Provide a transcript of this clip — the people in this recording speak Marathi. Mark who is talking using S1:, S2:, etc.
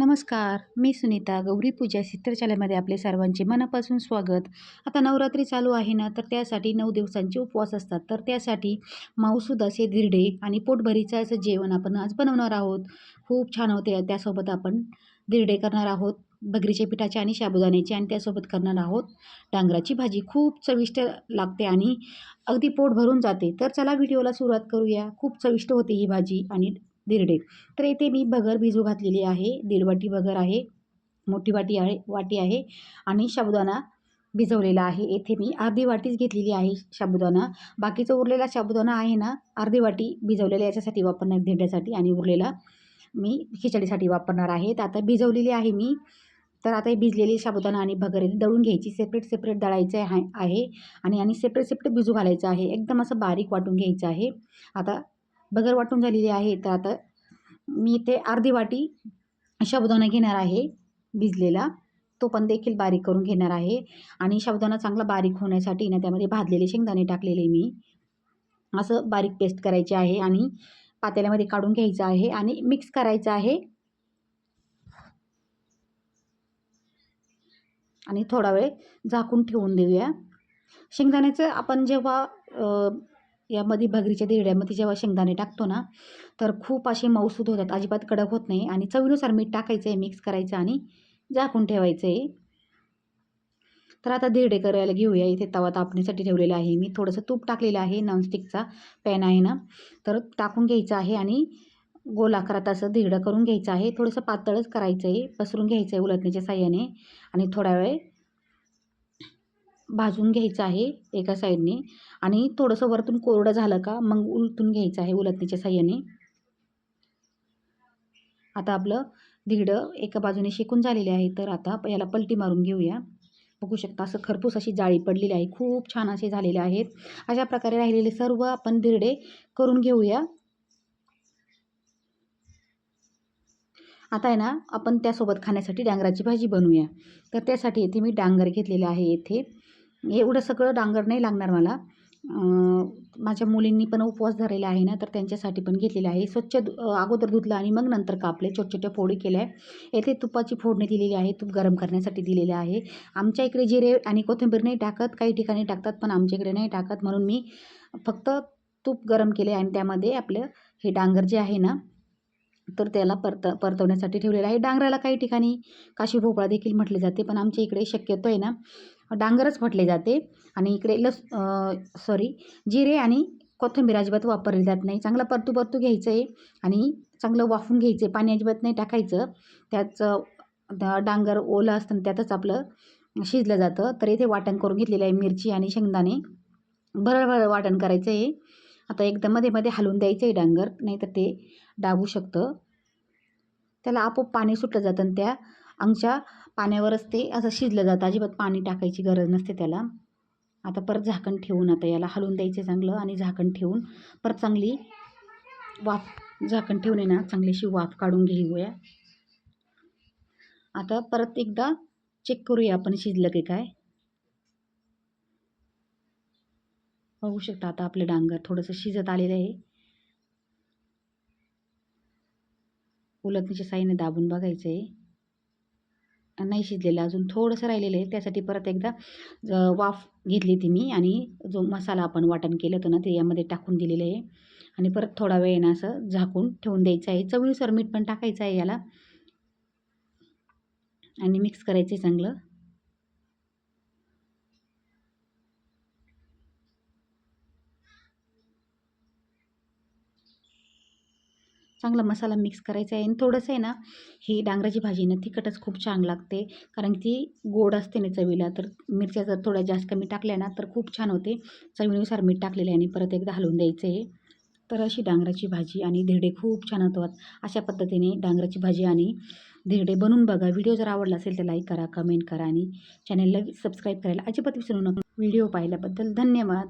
S1: नमस्कार मी सुनीता गौरी पूजा चित्रशालेमध्ये आपले सर्वांचे मनापासून स्वागत. आता नवरात्री चालू आहे ना तर त्यासाठी नऊ दिवसांचे उपवास असतात. तर त्यासाठी माऊसूद असे धिरडे आणि पोटभरीचं असं जेवण आपण आज बनवणार आहोत. खूप छान होते. त्यासोबत आपण धिरडे करणार आहोत बगरीच्या पिठाचे आणि साबुदाण्याचे आणि त्यासोबत करणार आहोत डांगराची भाजी. खूप चविष्ट लागते आणि अगदी पोट भरून जाते. तर चला व्हिडिओला सुरुवात करूया. खूप चविष्ट होते ही भाजी आणि धिरडे तर येथे मी भगर भिजू घातलेली आहे. दीड वाटी भगर आहे. मोठी वाटी आहे वाटी आहे आणि साबुदाणा भिजवलेला आहे. येथे मी अर्धी वाटीच घेतलेली आहे साबुदाणा बाकीचा उरलेला साबुदाणा आहे ना अर्धी वाटी भिजवलेला याच्यासाठी वापरणार धिरड्यासाठी आणि उरलेला मी खिचडीसाठी वापरणार आहे. तर आता भिजवलेली आहे मी. तर आता भिजलेली साबुदाणा आणि भगर दळून घ्यायची. सेपरेट सेपरेट दळायचं आहे आहे आणि आणि सेपरेट सेपरेट भिजू घालायचं आहे. एकदम असं बारीक वाटून घ्यायचं आहे. आता बगर वाटून झालेली आहे. तर आता मी इथे अर्धी वाटी साबुदाणा घेणार आहे भिजलेला. तो पण देखील बारीक करून घेणार आहे. आणि साबुदाणा चांगला बारीक होण्यासाठी ना त्यामध्ये भाजलेले शेंगदाणे टाकलेले मी. असं बारीक पेस्ट करायचे आहे आणि पातेल्यामध्ये काढून घ्यायचं आहे आणि मिक्स करायचं आहे. आणि थोडा वेळ झाकून ठेवून देऊया. शेंगदाण्याचं आपण जेव्हा यामध्ये भगरीच्या दिरड्यामध्ये जेव्हा शेंगदाणे टाकतो ना तर खूप असे मऊसूद होतात. अजिबात कडक होत नाही आणि चवीनुसार मीठ टाकायचं आहे मिक्स करायचं आणि झाकून ठेवायचं आहे तर आता धिरडे करायला घेऊया. इथे तवा तापणीसाठी ठेवलेला आहे मी. थोडंसं तूप टाकलेलं आहे. नॉनस्टिकचा पॅन आहे ना. तर टाकून घ्यायचं आहे आणि गोल आकारात असं धिरडं करून घ्यायचं आहे. थोडंसं पातळच करायचं आहे पसरून घ्यायचं आहे उलटण्याच्या साह्याने. आणि थोडा वेळ भाजून घ्यायचं आहे एका साईडने. आणि थोडंसं वरतून कोरडं झालं का मग उलटून घ्यायचं आहे उलटणीच्या साह्याने. आता आपलं धिरडं एका बाजूने शेकून झालेले आहे तर आता याला पलटी मारून घेऊया. बघू शकता असं खरपूस अशी जाळी पडलेली आहे. खूप छान असे झालेले आहेत. अशा प्रकारे राहिलेले सर्व आपण धिरडे करून घेऊया. आता आहे ना आपण त्यासोबत खाण्यासाठी डांगराची भाजी बनवूया. तर त्यासाठी इथे मी डांगर घेतलेले आहे येथे एवढं सगळं डांगर नाही लागणार मला. माझ्या मुलींनी पण उपवास धरलेला आहे ना तर त्यांच्यासाठी पण घेतलेलं आहे. स्वच्छ अगोदर धुतलं आणि मग नंतर कापले छोट्या छोट्या फोडी केल्या. येथे तुपाची फोडणी दिलेली आहे तूप गरम करण्यासाठी दिलेले आहे. आमच्या इकडे जिरे आणि कोथिंबीर नाही टाकत काही ठिकाणी टाकतात पण आमच्या इकडे नाही टाकत. म्हणून मी फक्त तूप गरम केले आणि त्यामध्ये आपलं हे डांगर जे आहे ना तर त्याला परत परतवण्यासाठी ठेवलेलं आहे. डांगराला काही ठिकाणी काशी भोपळा देखील म्हटले जाते पण आमच्या इकडे शक्यतो आहे ना डांगरच म्हटले जाते. आणि इकडे लस सॉरी जिरे आणि कोथिंबीर अजिबात वापरली जात नाही. चांगलं परतू परतू घ्यायचं आहे आणि चांगलं वाफून घ्यायचं आहे पाणी अजिबात नाही टाकायचं. त्याचं डांगर ओलं असतं त्यातच आपलं शिजलं जातं. तर इथे वाटण करून घेतलेलं आहे. मिरची आणि शेंगदाणे. भरळ भरळ वाटण करायचं आहे आता एकदम मध्ये मध्ये हलवून द्यायचं आहे डांगर. नाहीतर ते डाबू शकतं. त्याला आपोआप पाणी सुटलं जातं आणि त्या अंगच्या पाण्यावरच ते असं शिजलं जातं. अजिबात पाणी टाकायची गरज नसते त्याला. आता परत झाकण ठेवून आता याला हलवून द्यायचं चांगलं आणि झाकण ठेवून परत चांगली वाफ झाकण ठेवून ना चांगलीशी वाफ काढून घेऊया. आता परत एकदा चेक करूया आपण शिजलं की काय. बघू शकता आता आपलं डांगर थोडंसं शिजत आलेलं आहे. उलटणीच्या साईने दाबून बघायचं आहे नाही शिजलेलं अजून थोडंसं राहिलेलं आहे. त्यासाठी परत एकदा वाफ घेतली ती मी आणि जो मसाला आपण वाटण केलं होतं ना ते यामध्ये टाकून दिलेलं आहे. आणि परत थोडा वेळ ना असं झाकून ठेवून द्यायचं आहे. चवीनुसार मीठ पण टाकायचं आहे याला. आणि मिक्स करायचं आहे चांगलं. चांगला मसाला मिक्स करायचा आहे. आणि थोडंसं आहे ना ही डांगराची भाजी ना तिखटच खूप छान लागते. कारण ती गोड असते ना चवीला तर मिरच्या जर थोड्या जास्त कमी टाकल्या ना तर खूप छान होते. चवीनुसार मीठ टाकलेलं आहे आणि परत एकदा हलवून द्यायचं आहे. तर अशी डांगराची भाजी आणि धिरडे खूप छान होतात. अशा पद्धतीने डांगराची भाजी आणि धिरडे बनवून बघा. व्हिडिओ जर आवडला असेल तर लाईक करा कमेंट करा आणि चॅनलला सबस्क्राईब करायला अजिबात विसरू नका. व्हिडिओ पाहिल्याबद्दल धन्यवाद.